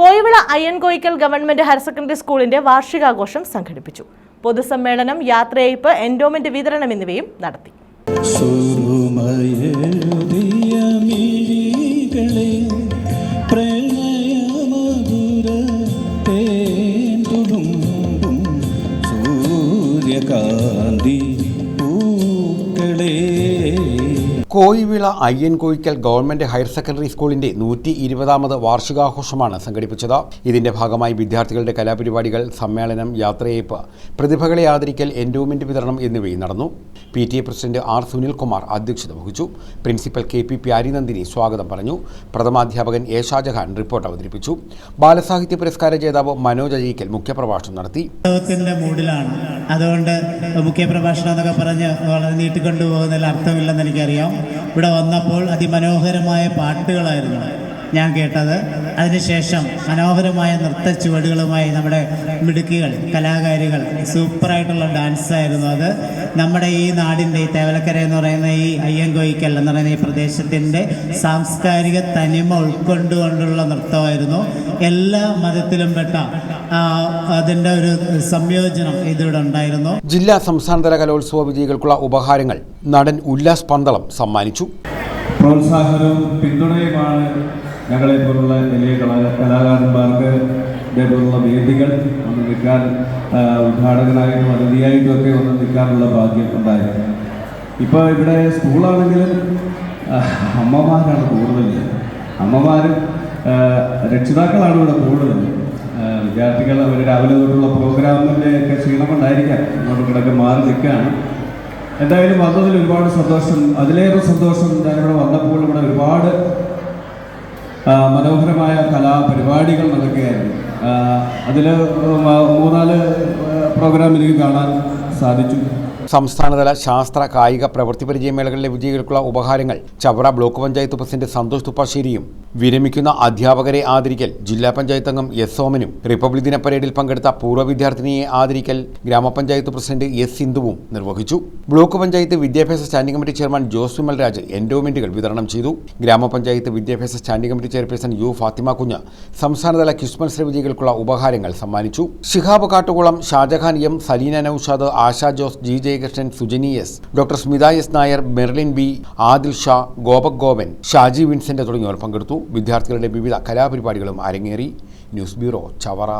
Koyivila Ayyankoyikkal government higher secondary സ്കൂളിന്റെ വാർഷികാഘോഷം സംഘടിപ്പിച്ചു. പൊതുസമ്മേളനം യാത്രയയപ്പ് എൻഡോമെന്റ് വിതരണം എന്നിവയും നടത്തി. Koyivila Ayyankoyikkal government higher secondary സ്കൂളിന്റെ നൂറ്റി ഇരുപതാമത് വാർഷികാഘോഷമാണ് സംഘടിപ്പിച്ചത്. ഇതിന്റെ ഭാഗമായി വിദ്യാർത്ഥികളുടെ കലാപരിപാടികൾ സമ്മേളനം യാത്രയയപ്പ് പ്രതിഭകളെ ആദരിക്കൽ എൻഡോമെന്റ് വിതരണം എന്നിവയും നടന്നു. P T A president R Sunilkumar അധ്യക്ഷത വഹിച്ചു. പ്രിൻസിപ്പൽ കെ പി പ്യാരിനന്ദിനി സ്വാഗതം പറഞ്ഞു. പ്രഥമാധ്യാപകൻ എ ഷാജഹാൻ റിപ്പോർട്ട് അവതരിപ്പിച്ചു. ബാലസാഹിത്യ പുരസ്കാര ജേതാവ് മനോജ് അഴീക്കൽ മുഖ്യപ്രഭാഷണം നടത്തി. മൂഡിലാണ് അതുകൊണ്ട് മുഖ്യപ്രഭാഷണം എന്നൊക്കെ പറഞ്ഞ് വളരെ നീട്ടിക്കൊണ്ടുപോകുന്നതിൽ അർത്ഥമില്ലെന്ന് എനിക്കറിയാം. ഇവിടെ വന്നപ്പോൾ അതിമനോഹരമായ പാട്ടുകളായിരുന്നു. ഞാൻ കേട്ടത്. അതിനുശേഷം മനോഹരമായ നൃത്ത ചുവടുകളുമായി നമ്മുടെ മിടുക്കികൾ കലാകാരികൾ സൂപ്പറായിട്ടുള്ള ഡാൻസ് ആയിരുന്നു അത്. നമ്മുടെ ഈ നാടിന്റെ ഈ തേവലക്കര എന്ന് പറയുന്ന ഈ അയ്യൻകോയിക്കൽ എന്ന് പറയുന്ന ഈ പ്രദേശത്തിന്റെ സാംസ്കാരിക തനിമ ഉൾക്കൊണ്ടുകൊണ്ടുള്ള നൃത്തമായിരുന്നു. എല്ലാ മതത്തിലും പെട്ട അതിന്റെ ഒരു സംയോജനം ഇതിവിടെ ഉണ്ടായിരുന്നു. ജില്ലാ സംസ്ഥാനതല കലോത്സവ വിജയികൾക്കുള്ള ഉപഹാരങ്ങൾ നടൻ ഉല്ലാസ് പന്തളം സമ്മാനിച്ചു. പ്രോത്സാഹനവും പിന്തുണയുമാണ് ഞങ്ങളെ പോലുള്ള വലിയ കലാ കലാകാരന്മാർക്ക് ഇതേപോലുള്ള വേദികൾ ഒന്ന് നിൽക്കാൻ ഉദ്ഘാടകനായിട്ടും അതിഥിയായിട്ടും ഒക്കെ ഒന്ന് നിൽക്കാനുള്ള ഭാഗ്യം ഉണ്ടായിരുന്നു. ഇപ്പോൾ ഇവിടെ സ്കൂളാണെങ്കിലും അമ്മമാരാണ് കൂടുതൽ. അമ്മമാരും രക്ഷിതാക്കളാണ് ഇവിടെ കൂടുതൽ. വിദ്യാർത്ഥികൾ അവർ രാവിലെ തൊട്ടുള്ള പ്രോഗ്രാമിന്റെ ഒക്കെ ക്ഷീണം കൊണ്ടായിരിക്കാം അതുകൊണ്ട് കിടക്കെ മാറി നിൽക്കുകയാണ്. എന്തായാലും വന്നതിൽ ഒരുപാട് സന്തോഷം. അതിലേറെ സന്തോഷം ഞാനിവിടെ വന്നപ്പോൾ ആ, മനോഹരമായ കലാപരിപാടികൾ നടക്കുകയായിരുന്നു അതിൽ മൂന്നാൽ പ്രോഗ്രാം എനിക്ക് കാണാൻ സാധിച്ചു. സംസ്ഥാനതല ശാസ്ത്ര കായിക പ്രവൃത്തി പരിചയമേളകളിലെ വിജയികൾക്കുള്ള ഉപഹാരങ്ങൾ ചവറ ബ്ലോക്ക് പഞ്ചായത്ത് പ്രസിഡന്റ് സന്തോഷ് തുപ്പാശ്ശേരിയും. വിരമിക്കുന്ന അധ്യാപകരെ ആദരിക്കൽ ജില്ലാ പഞ്ചായത്ത് അംഗം എസ് സോമനും. റിപ്പബ്ലിക് ദിന പരേഡിൽ പങ്കെടുത്ത പൂർവ വിദ്യാർത്ഥിനിയെ ആദരിക്കൽ ഗ്രാമപഞ്ചായത്ത് പ്രസിഡന്റ് എസ് സിന്ധുവും നിർവഹിച്ചു. ബ്ലോക്ക് പഞ്ചായത്ത് വിദ്യാഭ്യാസ standing committee chairman Jose Vimal Raj എൻഡോമെന്റുകൾ വിതരണം ചെയ്തു. ഗ്രാമപഞ്ചായത്ത് വിദ്യാഭ്യാസ standing committee chairperson U Fathima Kunju സംസ്ഥാനതല ക്വിസ് മത്സര വിജയികൾക്കുള്ള ഉപഹാരങ്ങൾ സമ്മാനിച്ചു. Shihab Kattukulam Shajahan M Saleena Noushad Asha Jose G Jayakrishnan Sujani S doctor Smitha S Nair Merlin B Adil Shah Gopak Gopan Shaji Vincent തുടങ്ങിയവർ പങ്കെടുത്തു. വിദ്യാർത്ഥികളുടെ വിവിധ കലാപരിപാടികളും അരങ്ങേറി. News bureau Chavara.